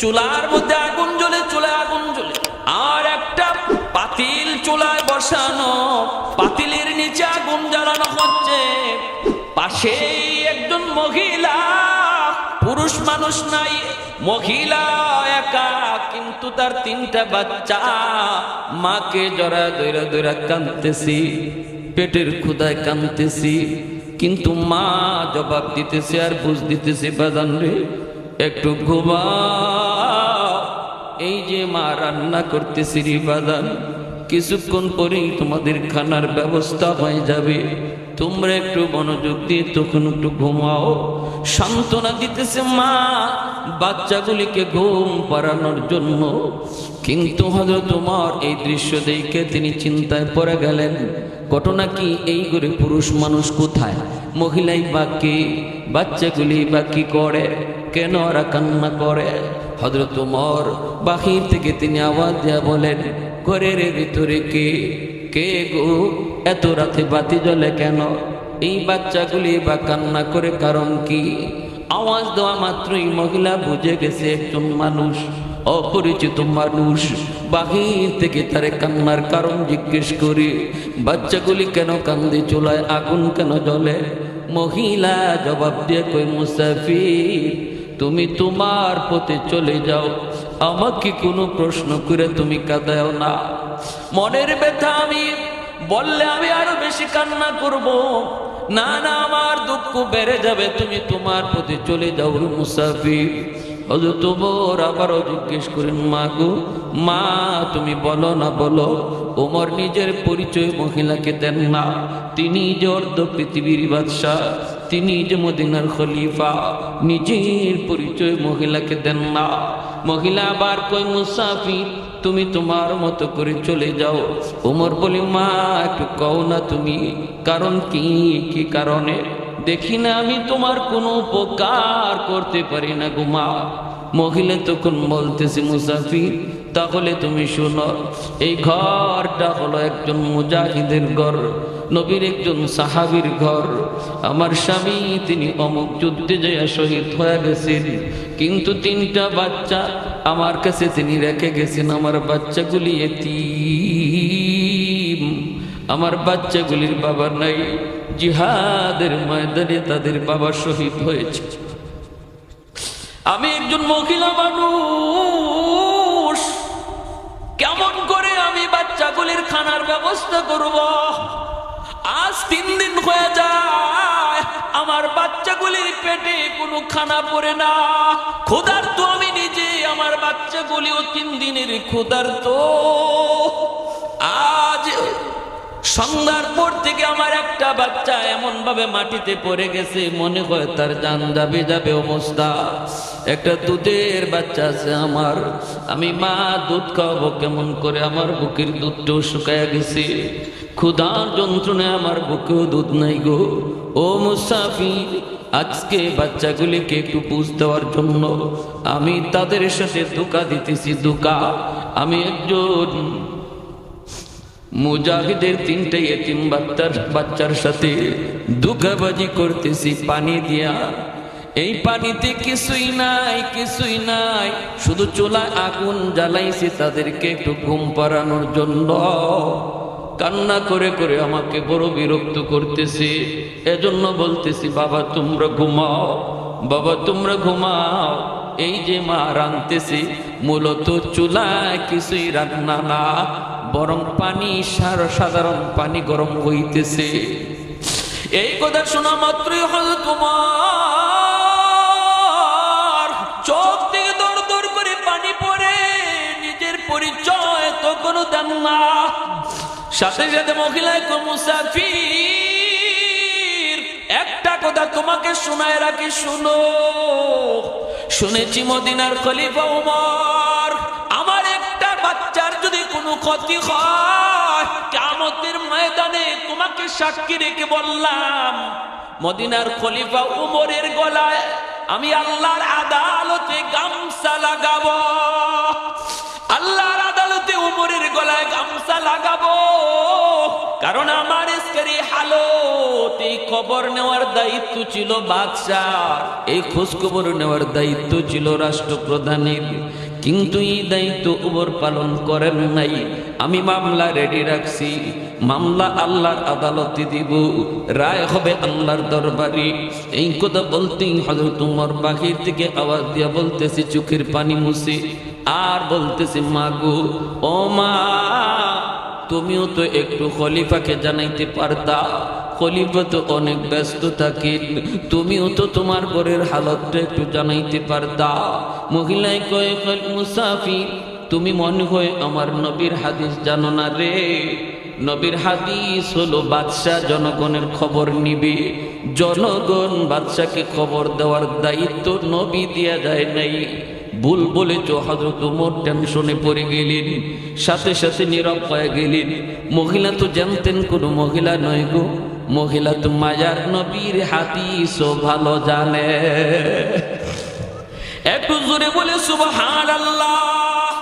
চুলার মধ্যে আগুন জ্বলে, চুলায় আগুন জ্বলে। আর একটা পাতিল চুলায় বসানো, পাতিলের নিচে আগুন জ্বালানো হচ্ছে। পাশেই একজন মহিলা, পুরুষ মানুষ নাই, মহিলা একা, কিন্তু তার তিনটা বাচ্চা। মাকে জরা দৈরা দৈরা কাঁদতেছি পেটের ক্ষুদায় কাঁদতেছি কিন্তু মা জবাব দিতেছে আর বুঝ দিতেছে বাদান রে। একটু ঘুমা এই যে মা রান্না করতেছি বাদান, কিছুক্ষণ পরেই তোমাদের খানার ব্যবস্থা হয়ে যাবে। তোমরা একটু মনোযোগ দিয়ে তখন একটু ঘুমাও। সান্ত্বনা দিতেছে মা, বাচ্চাগুলিকে ঘুম পাড়ানোর জন্য। কিন্তু হয়তো তোমার এই দৃশ্য দেখে তিনি চিন্তায় পড়ে গেলেন ঘটনা কি? এই করে পুরুষ মানুষ কোথায়? মহিলাই বা কি? বাচ্চাগুলি বা কি করে? কেন ওরা কান্না করে? হজরত উমর বাহির থেকে তিনি আওয়াজ দেয়া বলেন, ঘরের ভিতরে কে? কে গো? এত রাতে বাতি জ্বলে কেন? এই বাচ্চাগুলি বা কান্না করে কারণ কি? আওয়াজ দেওয়া মাত্রই মহিলা বুঝে গেছে একজন মানুষ অপরিচিত মানুষ বাহির থেকে তারে কান্নার কারণ জিজ্ঞেস করি, বাচ্চাগুলি কেন কান্দে চুলায়, আগুন কেন জ্বলে? মহিলা জবাব দিয়ে কই মুসাফির, তুমি তোমার পথে চলে যাও, আমাকে কোনো প্রশ্ন করে তুমি কাঁদাও না। মনের ব্যথা আমি, বললে আমি আরও বেশি কান্না করব। না না, আমার দুঃখ বেড়ে যাবে, তুমি তোমার প্রতি চলে যাও মুসাফির। হজরত ওমর আবারও জিজ্ঞেস করেন, মা গো, মা, তুমি বলো না, বলো ওমর নিজের পরিচয় মহিলাকে দেন না। তিনি যে অর্ধ পৃথিবীর বাদশাহ, তিনি যে মদিনার খলিফা, নিজের পরিচয় মহিলাকে দেন না। মহিলা আবার কই মুসাফির, তুমি তোমার মতো করে চলে যাও। ওমর বলি, মা, একটু কও না তুমি, কারণ কি কি কারণে? দেখি না আমি তোমার কোনো উপকার করতে পারি না গুমা মহিলা তখন বলতেছি, মুসাফির, তাহলে তুমি শোনো, এই ঘরটা হলো একজন মুজাহিদের ঘর, নবীর একজন সাহাবীর ঘর। আমার স্বামী, তিনি অমুক যুদ্ধে জয়া শহীদ হয়ে গেছেন, কিন্তু তিনটা বাচ্চা আমার কাছে তিনি রেখে গেছেন, আমার বাচ্চাগুলি এতিম। আমার বাচ্চাগুলির বাবা নাই জিহাদের ময়দানে তাদের বাবা শহীদ হয়েছে। আমি একজন মহিলা মানুষ। কেমন করে আমি বাচ্চাগুলির খানার ব্যবস্থা করব? আজ তিন দিন হয়ে যায়, আমার বাচ্চাগুলির পেটে কোনো খানা পড়ে না। ক্ষুধার তো আমি নিজে, আমার বাচ্চাগুলিও তিন দিনের ক্ষুধার তো আজ সন্ধ্যার পর থেকে আমার একটা বাচ্চা এমন ভাবে মাটিতে পড়ে গেছে, মনে হয় তার জান যাবে যাবে অবস্থা একটা দুধের বাচ্চা আছে আমার, আমি মা দুধ খাওয়াবো কেমন করে আমার বুকের দুধটাও শুকায় গেছে। ক্ষুধার যন্ত্রণায় আমার বুকেও দুধ নাই গো। ও মুসাফির আজকে বাচ্চাগুলিকে একটু বুঝ দেওয়ার জন্য আমি তাদের সাথে ধোকা দিতেছি, ধোকা। আমি একজন মুজাহিদের তিনটে এতিম বাচ্চার বাচ্চার সাথে দুগাবাজি করতেছি, পানি দিয়া। এই পানিতে কিছুই নাই কিছুই নাই। শুধু চুলায় আগুন জ্বালাইছি তাদেরকে একটু ঘুম পাড়ানোর জন্য। কান্না করে করে আমাকে বড় বিরক্ত করতেছে। এজন্য বলতেছি, বাবা, তোমরা ঘুমাও, বাবা, তোমরা ঘুমাও। এই যে মা রাঁধতেছি মূলত চুলায় কিছুই রান্না না। বরং পানি সার সাধারণ পানি গরম হইতেছে। এই কথা শোনা মাত্রই হল তোমার চোখ থেকে দর দর করে পানি পড়ে, নিজের পরিচয় তো কোনো দেন না। সাথে সাথে মহিলায় তো মুসাফির, একটা কথা তোমাকে শোনায় রাখি, শুনো। শুনেছি মদিনার খলিফা উমর। ক্ষতি হয়। কামতের ময়দানে তোমাকে সাক্ষী রেখে বললাম, মদিনার খলিফা উমরের গলায় আমি আল্লাহর আদালতে গামছা লাগাবো। আল্লাহর আদালতে উমরের গলায় গামছা লাগাবো। কারণ আমার ইস্কারি হালত, এই খবর নেওয়ার দায়িত্ব ছিল বাদশাহ। এই খোঁজ খবর নেওয়ার দায়িত্ব ছিল রাষ্ট্রপ্রধানের। কিন্তু এই দায়িত্ব ওবর পালন করেন নাই। আমি মামলা রেডি রাখছি। মামলা আল্লাহর আদালতে দিব। রায় হবে আল্লাহর দরবারি। এই কথা বলতেই হজরত তোমার বাহির থেকে আওয়াজ দিয়া বলতেছি, চোখের পানি মুছে। আর বলতেছি, মাগু, ও মা, তুমিও তো একটু খলিফাকে জানাইতে পারতা। খলিফা তো অনেক ব্যস্ত থাকেন তুমিও তো তোমার ঘরের হালতটা একটু জানাইতে পারতা। মহিলায় কয়ে কল মুসাফি তুমি মনে হয় আমার নবীর হাদিস জানো না রে? নবীর হাদিস হলো, বাদশাহ জনগণের খবর নিবে। জনগণ বাদশাকে খবর দেওয়ার দায়িত্ব নবী দেয়া যায় নাই। ভুল বলেছ হজরত উমর টেনশনে পড়ে গেলেন, সাথে সাথে নীরব হয়ে গেলেন। মহিলা তো জানতেন, কোনো মহিলা নয় গো। মহিলা তো মায়ার নবীর হাদিসও ভালো জানে। একটু জোরে বলে সুবহান আল্লাহ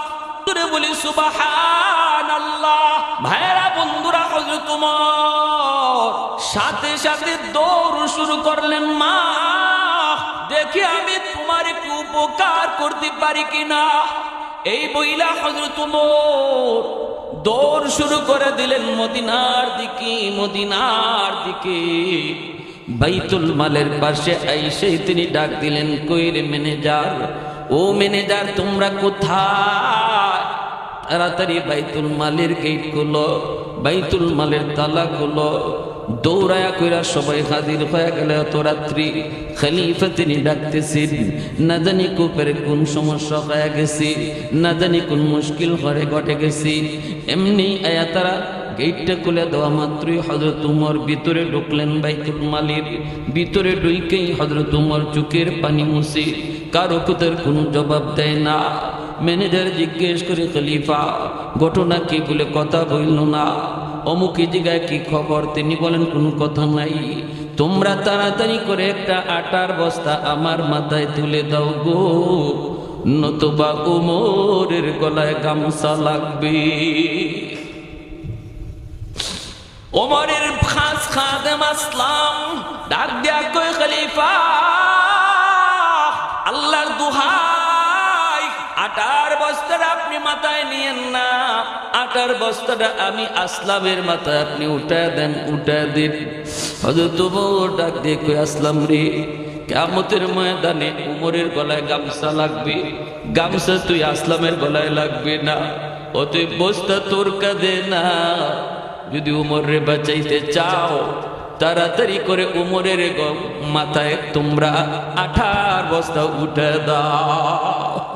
জোরে বলে সুবহান আল্লাহ ভাইরা বন্ধুরা হজরত উমর সাথে সাথে দৌড় শুরু করলেন, মা, দেখি আমি তোমার একটু উপকার করতে পারি কিনা? এই বইলা হজরত উমর দৌড় শুরু করে দিলেন মদিনার দিকে মদিনার দিকে। বাইতুল মালের পাশে আইসে তিনি ডাক দিলেন কইরে ম্যানেজার? ও ম্যানেজার, তোমরা কোথায়? তাড়াতাড়ি বাইতুল মালের গেট খুলো, বাইতুল মালের তালা গুলো দৌড়ায়া কইরা সবাই হাজির হয়ে গেল। এত রাত্রি খলিফা তিনি ডাকতেছেন, না জানি কুপের কোন সমস্যা হয়ে গেছে, না জানি কোন মুশকিল ঘরে ঘটে গেছে। এমনি আয়া তারা গেটটা খুলে দেওয়া মাত্রই হজরত উমর ভিতরে ঢুকলেন বাইতুল মালির। ভিতরে ঢুইকেই হজরত উমর চোখের পানি মুছে, কারও কোথার কোনো জবাব দেয় না। ম্যানেজার জিজ্ঞেস করে, খলিফা, ঘটনা কি বলে কথা বলল না? অমুক জায়গায় কি খবর? তিনি বলেন, কোনো কথা নাই। তোমরা তাড়াতাড়ি করে একটা আটার বস্তা আমার মাথায় তুলে দাও গো। নতুবা উমরের গলায় গামছা লাগবে। ওমরের খাস খাদেম আসলাম, ডাক দিয়া কই খলিফা। আটার বস্তাটা আপনি মাথায় নিয়েন না। আটার বস্তাটা আমি আসলামের মাথায় আপনি উঠায় দেন উঠায় দিন। হজরত তবুও ডাক দিয়ে কই আসলাম রে কেমতের ময়দানে উমরের গলায় গামছা লাগবে। গামছা তুই আসলামের গলায় লাগবে না। অতএব বস্তা তোর কাঁদে না। যদি উমরে বাঁচাইতে চাও, তাড়াতাড়ি করে উমরের মাথায় তোমরা আঠার বস্তা উঠে দাও।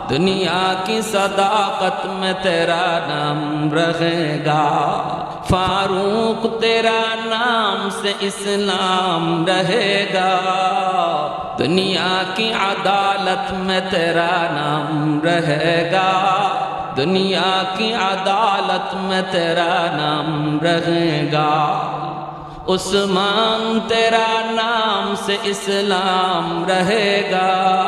دنیا کی صداقت میں تیرا نام رہے گا۔ فاروق تیرا نام سے اسلام رہے گا۔ دنیا کی عدالت میں تیرا نام رہے گا۔ دنیا کی عدالت میں تیرا نام رہے گا۔ عثمان تیرا نام سے اسلام رہے گا۔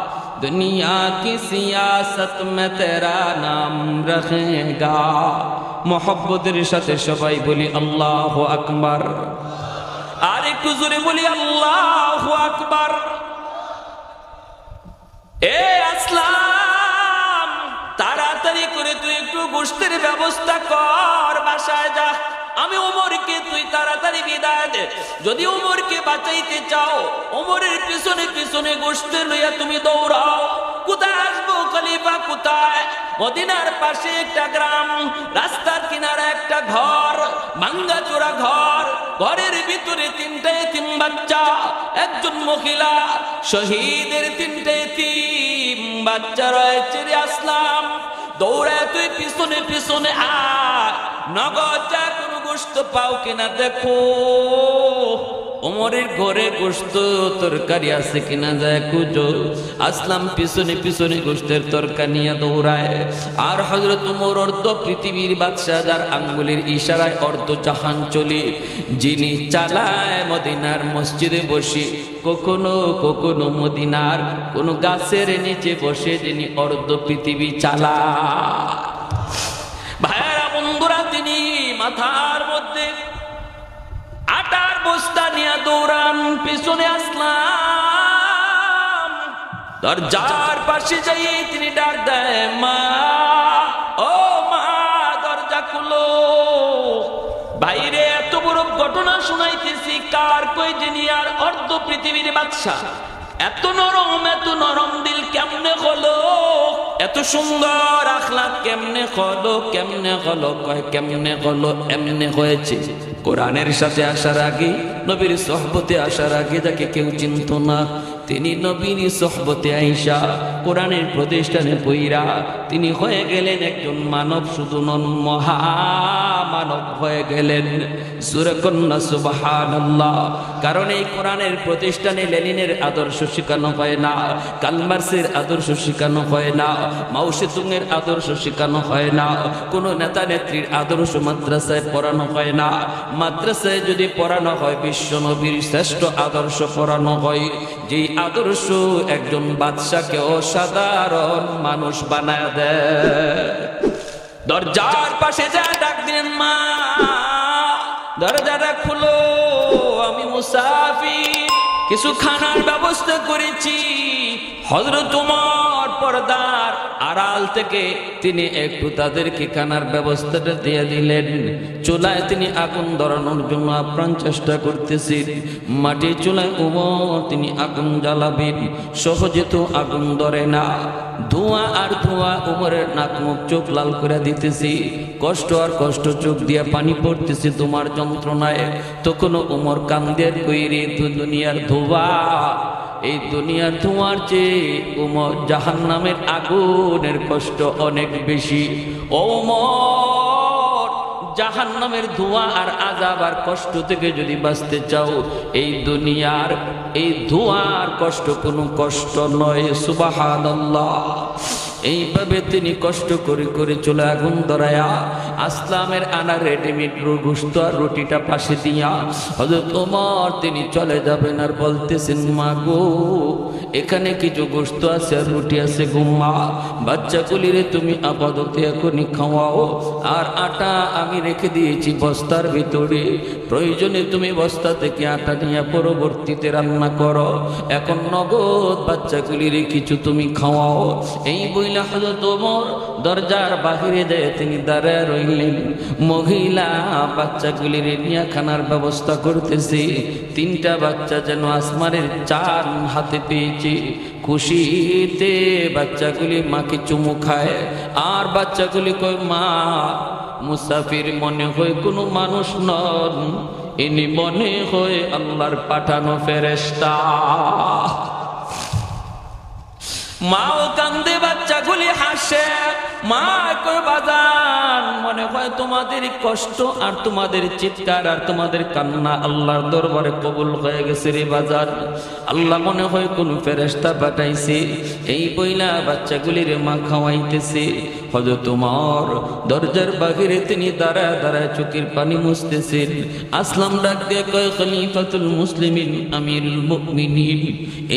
दुनिया की सियासत में तेरा नाम रहेगा মোহব্বতের সাথে সবাই বলি আল্লাহ আকবার আর একটু জোরে বলি আল্লাহ আকবার এ আসলাম তাড়াতাড়ি করে তুই একটু গোষ্ঠীর ব্যবস্থা কর বাসায় যা আমি ওমরকে তুই তাড়াতাড়ি বিদায় দে। যদি ওমরকে বাঁচাইতে চাও, ওমরের পিছনে পিছনে গোষ্ঠে লইয়া তুমি দৌড়াও। কোথায় আসব খলিফা, কোথায়? মদিনার পাশে একটা গ্রাম, রাস্তার কিনারে একটা ঘর, ভাঙ্গা চোরা ঘর। ঘরের ভিতরে তিনটে তিন বাচ্চা, একজন মহিলা, শহীদের তিনটে তিন বাচ্চা রয়েছে রে আসলাম। দৌড়ায় তুই পিছনে পিছনে আয়। নগদ গোস্ত পাও কিনা দেখো। ওমরের ঘরে গোস্ত তরকারি আছে কিনা যায় কুজো আসলাম পিছনে পিছনে গোস্তের তরকারি নিয়ে দৌড়ায়। আর হজরত উমর অর্ধ পৃথিবীর বাদশাহ যার আঙ্গুলের ইশারায় অর্ধ জাহান চলে। যিনি চালায় মদিনার মসজিদে বসে। কখনো কখনো মদিনার কোন গাছের নিচে বসে যিনি অর্ধ পৃথিবী চালায়। মাথার মধ্যে। আটার বস্তা নিয়ে দৌড়ান, পিছনে আসলাম। দরজার পাশে যাই তিনি ডাক দেয়, মা, ও মা, দরজা খুলো। বাইরে এত বড় ঘটনা শুনাইতেছি, কার কই যিনি আর অর্ধ পৃথিবীর বাদশা এত নরম এত নরম দিল কেমনে হলো? এত সুন্দর আখলাক কেমনে হলো কেমনে হলো, কয় কেমনে হলো, এমনে হয়েছে। কোরআনের সাথে আসার আগে, নবীর সহবতে আসার আগে তাকে কেউ চিনত না। তিনি নবীর সহবতে আইসা কোরআনের প্রতিষ্ঠানে পইরা তিনি হয়ে গেলেন একজন মানব, শুধু নন মহামানব হয়ে গেলেন। সুরকন্যা সুবাহান কারণ এই কোরআনের প্রতিষ্ঠানে লেনিনের আদর্শ শেখানো হয় না, কালমার্সের আদর্শ শেখানো হয় না, মাউসেতুংয়ের আদর্শ শেখানো হয় না, কোনো নেতা নেত্রীর আদর্শ মাদ্রাসায় পড়ানো হয় না। মাদ্রাসায় যদি পড়ানো হয়, বিশ্ব নবীর শ্রেষ্ঠ আদর্শ পড়ানো হয়। যেই আদর্শ একজন বাদশাকে অসাধারণ মানুষ বানায় দেয় দরজার পাশে যা ডাক দিলেন মা, দরজাটা খুলো, আমি মুসাফির। কিছু খানার ব্যবস্থা করেছি হজরত তোমার পর্দার আড়াল থেকে তিনি একটু তাদেরকে খানার ব্যবস্থাটা দিয়ে দিলেন। চুলায় তিনি আগুন ধরানোর জন্য আপ্রাণ চেষ্টা করতেছেন। মাটির চুলায় উমর তিনি আগুন জ্বালাবেন। সহজে তো আগুন ধরে না। ধোঁয়া আর ধোঁয়া উমরের নাক মুখ চোখ লাল করে দিতেছি। কষ্ট আর কষ্ট চোখ দিয়ে পানি পড়তেছে তোমার যন্ত্রণায়। তখনও উমর কান্দের কইরে, তো দুনিয়ার ধোয়া এই দুনিয়ার ধোঁয়ার চেয়ে উমর জাহান নামের আগুনের কষ্ট অনেক বেশি। ওমর জাহান নামের ধোঁয়া আর আজাব আর কষ্ট থেকে যদি বাঁচতে চাও, এই দুনিয়ার, এই ধোঁয়ার কষ্ট কোনো কষ্ট নয় সুবাহান এইভাবে তিনি কষ্ট করে করে চলে আগুন ধরায়া আসলামের আনা রেডিমেড গুস্ত আর রুটিটা পাশে দিয়া হজরত ওমর তিনি চলে যাবেন আর বলতেছেন, মা গো, এখানে কিছু গোস্ত আছে আর রুটি আছে গুম্মা বাচ্চাগুলিরে তুমি আপাতত এখনই খাওয়াও। আর আটা আমি রেখে দিয়েছি বস্তার ভিতরে। প্রয়োজনে তুমি বস্তা থেকে আটা নিয়ে পরবর্তীতে রান্না করো। এখন নগদ বাচ্চাগুলিরে কিছু তুমি খাওয়াও। এই বইলা হজরত ওমর, দরজার বাহিরে যায় তিনি দাঁড়ায় রইলেন। মহিলা বাচ্চাগুলির নিয়ে খানার ব্যবস্থা করতেছে। তিনটা বাচ্চা যেন আসমানের চার হাতে পেয়েছে। খুশিতে বাচ্চাগুলি মাকে চুমু খায়। আর বাচ্চাগুলি কয়, মা, মুসাফির মনে হয় কোনো মানুষ নন। ইনি মনে হয় আল্লাহর পাঠানো ফেরেস্তা মাও কান্দে, বাচ্চাগুলি হাসে। মা, কই বাজান মনে হয় তোমাদের কষ্ট আর তোমাদের চিৎকার আর তোমাদের কান্না আল্লাহর দরবারে কবুল হয়ে গেছে রে বাজার। আল্লাহ মনে হয় কোন ফেরেস্তা পাঠাইছে। এই বইলা বাচ্চাগুলির মা খাওয়াইতেছে। হজরত তোমার দরজার বাহিরে তিনি দাঁড়ায় দাঁড়ায় চোখের পানি মুছতেছেন। আসলাম ডাক দিয়ে কয়, খলিফাতুল মুসলিমিন, আমিরুল মুমিনিন।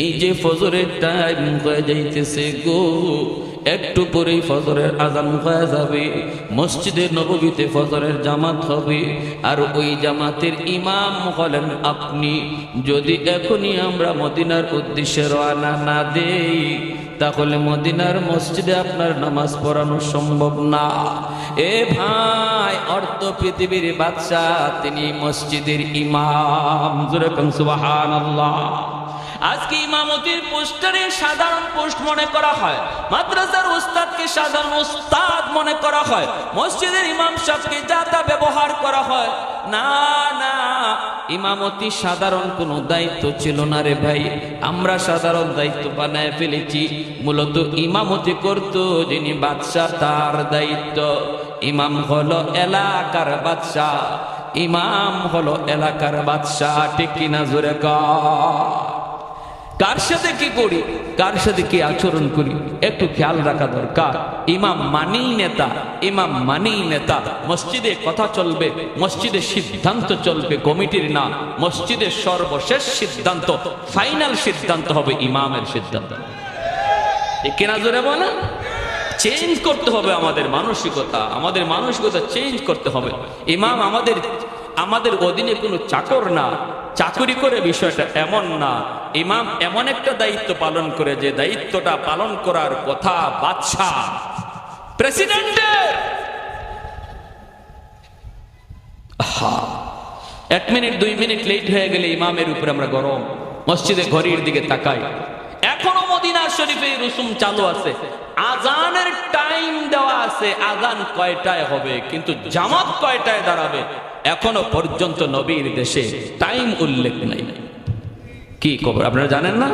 এই যে ফজরের টাইম হয়ে যাইতেছে গো। একটু পরেই ফজরের আজান হয়ে যাবে মসজিদের নববীতে ফজরের জামাত হবে। আর ওই জামাতের ইমাম হলেন আপনি। যদি এখনই আমরা মদিনার উদ্দেশ্যে রওনা না দেই, তাহলে মদিনার মসজিদে আপনার নামাজ পড়ানো সম্ভব না। এ ভাই, অর্থ পৃথিবীর বাদশাহ, তিনি মসজিদের ইমাম। জোরে সুবাহান আল্লাহ আজকে ইমামতির পোস্টারে সাধারণ পোস্ট মনে করা হয়। মাদ্রাসার উস্তাদকে সাধারণ উস্তাদ মনে করা হয়। মসজিদের ইমাম সাহেবকে যা তা ব্যবহার করা হয়। না না, ইমামতি সাধারণ কোনো দায়িত্ব ছিল না রে ভাই। আমরা সাধারণ দায়িত্ব বানায় ফেলেছি। মূলত ইমামতি করত যিনি বাদশাহ, তার দায়িত্ব। ইমাম হলো এলাকার বাদশাহ। ইমাম হলো এলাকার বাদশাহ, ঠিক কিনা জোরে কা কার সাথে কি করি? কার সাথে কি আচরণ করি? একটু খেয়াল রাখা দরকার। ইমাম মানেই নেতা, ইমাম মানেই নেতা। মসজিদে কথা চলবে, মসজিদে সিদ্ধান্ত চলবে, কমিটির না। মসজিদের সর্বশেষ সিদ্ধান্ত, ফাইনাল সিদ্ধান্ত হবে ইমামের সিদ্ধান্ত। কেনা জোরে বলে চেঞ্জ করতে হবে আমাদের মানসিকতা। আমাদের মানসিকতা চেঞ্জ করতে হবে। ইমাম আমাদের আমাদের অধীনে কোনো চাকর না। চাকরি করে বিষয়টা এমন না। ইমাম এমন একটা দায়িত্ব পালন করে যে দায়িত্বটা পালন করার কথা বাদশাহ। প্রেসিডেন্টের এক মিনিট, দুই মিনিট লেট হয়ে গেলে ইমামের উপরে আমরা গরম। মসজিদে ঘড়ির দিকে তাকাই। এখনও মদিনা শরীফে রুসুম চালু আছে। আজানের টাইম দেওয়া আছে। আজান কয়টায় হবে? কিন্তু জামাত কয়টায় দাঁড়াবে? এখনও পর্যন্ত নবীর দেশে টাইম উল্লেখ নাই। কি খবর? আপনারা জানেন না?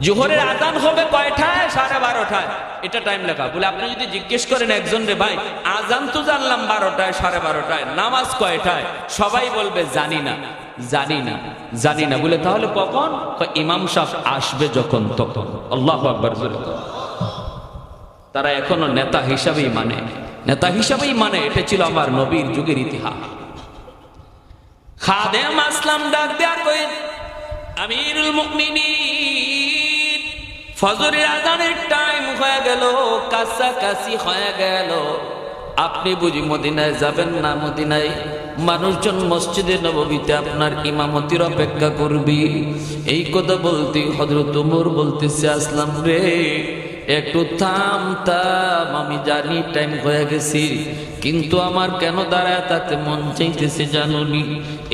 জোহরের আজান হবে কয়টায়? সাড়ে বারোটায়। এটা টাইম লেখা। বলে আপনি যদি জিজ্ঞেস করেন একজন রে, ভাই, আজান তো জানলাম বারোটায়, সাড়ে বারোটায়, নামাজ কয়টায়? সবাই বলবে, জানি না জানি না জানি না। বলে, তাহলে কখন? ইমাম সাহ আসবে যখন তখন। আল্লাহ আকবর তারা এখনও নেতা হিসাবেই মানে। নেতা হিসাবেই মানে এটা ছিল আমার নবীর যুগের ইতিহাস। খাদেম আসলাম, ডাক দেয়া কই আমিরুল মুমিনিন, ফজরের আজানের টাইম হয়ে গেল, কাছাকাছি হয়ে গেল। আপনি বুঝি মদিনায় যাবেন না মদিনায়? মানুষজন মসজিদে নববীতে আপনার ইমামতির অপেক্ষা করবি। এই কথা বলতে হজরত উমর বলতেছে, আসলাম রে, একটু থাম থাম, আমি জানি টাইম হয়ে গেছি। কিন্তু আমার কেন দাঁড়ায় তাতে মন চাইতেছে জানুনি?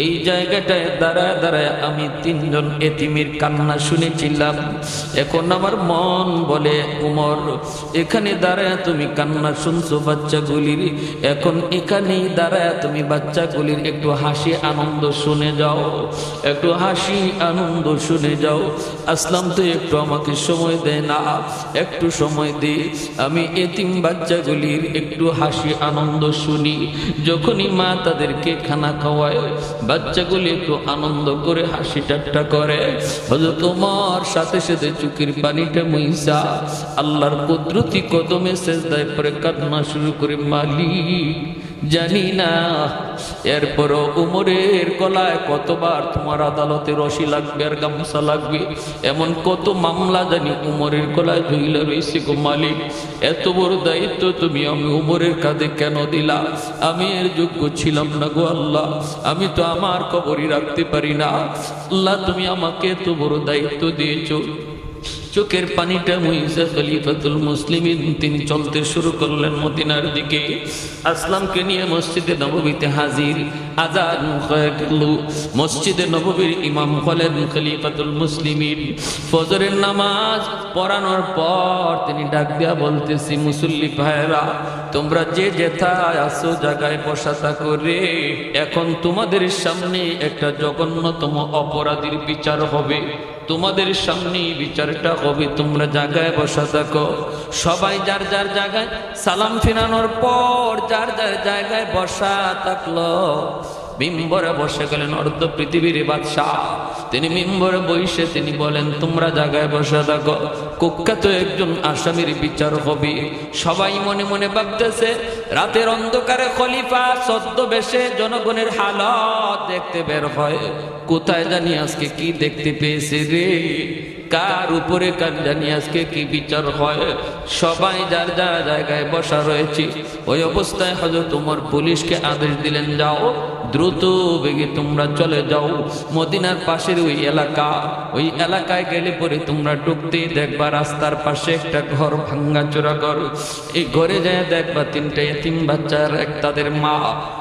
এই জায়গাটায় দাঁড়ায় দাঁড়ায় আমি তিনজন এতিমের কান্না শুনেছিলাম। এখন আমার মন বলে, উমর, এখানে দাঁড়ায় তুমি কান্না শুনছো বাচ্চাগুলির? এখন এখানেই দাঁড়ায় তুমি বাচ্চাগুলির একটু হাসি আনন্দ শুনে যাও। একটু হাসি আনন্দ শুনে যাও। আসলাম তো একটু আমাকে সময় দেয় না, একটু সময় দে। আমি এতিম বাচ্চাগুলির একটু হাসি আনন্দ শুনি, যখনই মা তাদেরকে খানা খাওয়ায়, বাচ্চাগুলি একটু আনন্দ করে হাসি ঠাট্টা করে। তোমার সাথে সাথে চুকির পানিটা মহিষা আল্লাহর কুদরতি কদমে শেষ দায় পরে কান্না শুরু করে মালিক। জানি না। এরপরও উমরের গলায় কতবার তোমার আদালতে রশি লাগবে আর গামছা লাগবে? এমন কত মামলা জানি উমরের গলায় ঝুইলে রয়েছে গো মালিক। এত বড় দায়িত্ব তুমি আমি উমরের কাঁধে কেন দিলা? আমি এর যোগ্য ছিলাম না গো আল্লাহ। আমি তো আমার কবরই রাখতে পারি না। আল্লাহ তুমি আমাকে এত বড় দায়িত্ব দিয়েছ। চোখের পানিটা মুইসা খলিফাতুল মুসলিমিন। তিনি চলতে শুরু করলেন মদিনার দিকে। আসলামকে নিয়ে মসজিদে নববীতে হাজির। হয়ে মসজিদে নববীর ইমাম হলেন খলিফাতুল মুসলিমিন। ফজরের নামাজ পড়ানোর পর তিনি ডাক দিয়া বলতেছি, মুসল্লি ভাইরা তোমরা যে যেথায় আসো জায়গায় বসা থাকো রে। এখন তোমাদের সামনে একটা জঘন্যতম অপরাধীর বিচার হবে। তোমাদের সামনে বিচারটা হবে, তোমরা জায়গায় বসা থাকো। সবাই যার যার জায়গায় সালাম ফিরানোর পর যার যার জায়গায় বসা থাকল। মিম্বরে বসে গেলেন অর্ধ পৃথিবীর বাদশাহ। তিনি মিম্বরে বসে তিনি বলেন, তোমরা জায়গায় বসে থাকো। কুখ্যাত একজন আসামির বিচার হবে। সবাই মনে মনে ভাবতেছে, রাতের অন্ধকারে খলিফা সদ্য বেশে জনগণের হালত দেখতে বের হয়। কোথায় জানি আজকে কি দেখতে পেয়েছে রে? কার উপরে কার জানি আজকে কি বিচার হয়? সবাই যার যার জায়গায় বসা রয়েছে। ওই অবস্থায় হয়তো তোমার পুলিশকে আদেশ দিলেন, যাও, দ্রুত বেগে তোমরা চলে যাও। মদিনার পাশের ওই এলাকা, ওই এলাকায় গেলে পরে তোমরা ঢুকতেই দেখবা রাস্তার পাশে একটা ঘর ভাঙ্গা চোরা ঘর। এই ঘরে যায় দেখবা তিনটা এতিম বাচ্চার এক তাদের মা।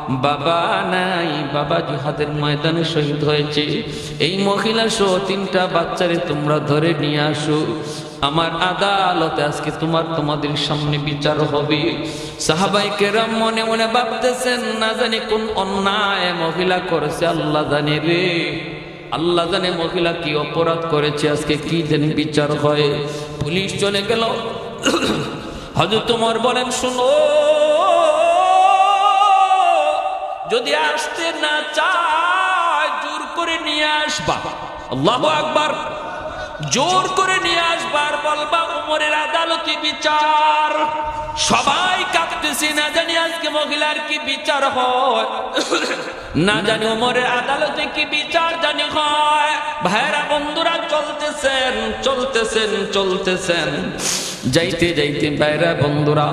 বাবা নাই, বাবা জিহাদের ময়দানে শহীদ হয়েছে। এই মহিলা সহ তিনটা বাচ্চারে তোমরা ধরে নিয়ে আসো। আমার আদালতে আজকে তোমার, তোমাদের সামনে বিচার হবে। সাহাবাই কেরাম মনে মনে ভাবতেছেন, না জানি কোন অন্যায় মহিলা করেছে, আল্লাহ জানে রে। আল্লাহ জানে মহিলা কি অপরাধ করেছে, আজকে কি জানি বিচার হয়। পুলিশ চলে গেল। হজরত তোমার বলেন, শুনো। যদি আসতে না চায়, জোর করে নিয়ে আসবা। আল্লাহ আকবার। জোর করে নিয়ে আসবার বলবা, উমরের আদালতে বিচার। সবাই কাঁপতেছি না জানি আজকে মহিলার কি বিচার হয়। না জানি উমরের আদালতে কি বিচার জানি হয়। ভাইরা বন্ধুরা, চলতেছেন চলতেছেন চলতেছেন। যাইতে যাইতে বাইরা বন্ধুরা,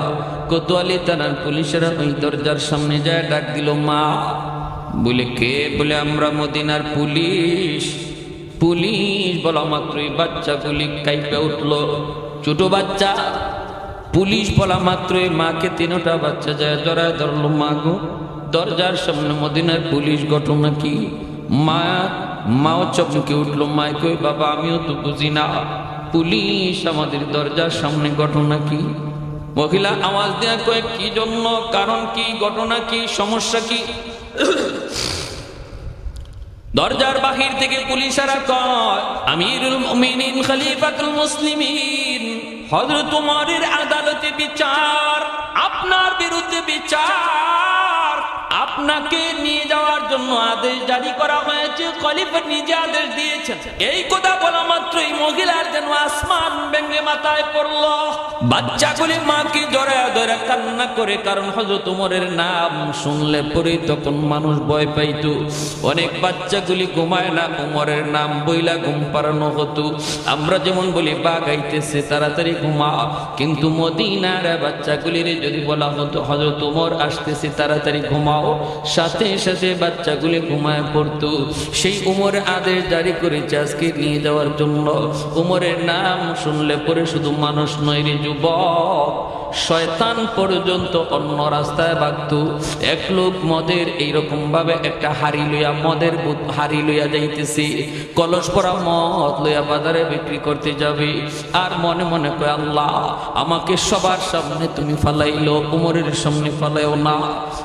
কোতোয়ালি থানার পুলিশেরা ওই দরজার সামনে যায় ডাক দিল, মা! বলে, কে? বলে, আমরা মদিনার পুলিশ। পুলিশ? বলা মাত্রই বাচ্চাগুলি কাইপে উঠল, ছোট বাচ্চা। পুলিশ? বলা মাত্রই মাকে তিনটা বাচ্চা যায় জড়ায় ধরলো, মা গো, দরজার সামনে মদিনার পুলিশ ঘটনা কি? মা, মাও চমকে উঠল মায় কই বাবা, আমিও তো বুঝি না। পুলিশ, আমাদের দরজার সামনে ঘটনা কি? মহিলা, আওয়াজ দেয়া কয় কি জন্য? কারণ কি? ঘটনা কি? সমস্যা কি? দরজার বাহির থেকে পুলিশেরা কয়, আমিরুল মুমিনিন, খলিফাতুল মুসলিমিন, হযরত উমরের আদালতে বিচার, আপনার বিরুদ্ধে বিচার। আপনাকে নিয়ে যাওয়ার জন্য আদেশ জারি করা হয়েছে, খলিফা নিজে আদেশ দিয়েছেন। এই কথা বলা মাত্রই মহিলার যেন আসমান ভেঙে মাথায় পড়ল। বাচ্চাগুলি মাকে জড়ায় ধরে কান্না করে, কারণ হজরত উমরের নাম শুনলে পরে তখন মানুষ ভয় পাইতো। অনেক বাচ্চাগুলি ঘুমায় না, উমরের নাম বইলা ঘুম পাড়ানো হতো। আমরা যেমন বলি বাগাইতেছে তাড়াতাড়ি ঘুমা। কিন্তু মদিনার বাচ্চাগুলির যদি বলা হতো হজরত উমর আসতেছে, তাড়াতাড়ি ঘুমাও। সাথে সাথে বাচ্চাগুলি ঘুমায় পড়তো। সেই উমর আদেশ জারি করেছে আজকে নিয়ে যাওয়ার জন্য। উমরের নাম শুনলে পরে শুধু মানুষ নয় রে যুবক। শয়তান পর্যন্ত অন্য রাস্তায় বাগত এক লোক মদের এইরকম ভাবে একটা হাড়ি লইয়া, মদের হাড়ি লইয়া যাইতেছে। কলস পরা মদ লইয়া বাজারে বিক্রি করতে যাবে। আর মনে মনে কয়, আল্লাহ, আমাকে সবার সামনে তুমি ফালাইলো, উমরের সামনে ফালাইও না।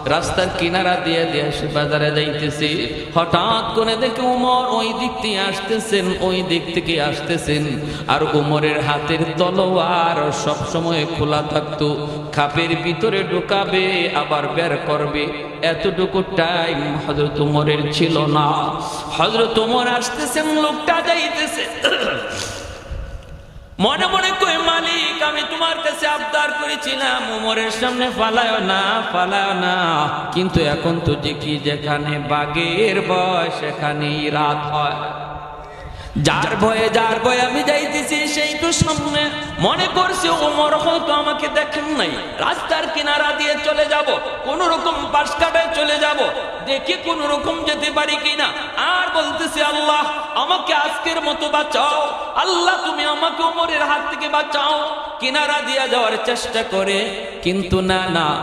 রাস্তার কিনারা দিয়ে দিয়ে সে বাজারে যাইতেছে। হঠাৎ করে দেখে উমর ওই দিক থেকে আসতেছেন, ওই দিক থেকে আসতেছেন। আর উমরের হাতের তলোয়ার সবসময় খোলা থাকতো। খাপের ভিতরে ঢুকাবে, আবার বের করবে। এতটুকু টাইম হজরত উমরের ছিল না। হজরত উমর আসতেছেন লোকটা যাইতেছে মনে মনে কই মালিক, আমি তোমার কাছে আবদার করেছিলাম। উমরের সামনে ফালায় না ফালায় না। কিন্তু এখন তো দেখি যেখানে বাঘের বয়স সেখানেই রাত হয়। যার ভয়ে যার ভয়ে আমি যাইতেছি, সেই তো সামনে। মনে করছি ওমর হয়তো আমাকে দেখেন নাই। রাস্তার কিনারা দিয়ে চলে যাব কোন রকম পাশ কাটায় চলে যাব। দেখি কোন রকম যেতে পারি কিনা। আর বলতেছি আল্লাহ, আমাকে আজকের মতো বাঁচাও। আল্লাহ, তুমি আমাকে ওমরের হাত থেকে বাঁচাও। কিনারা দিয়ে যাওয়ার চেষ্টা করে, কিন্তু না না।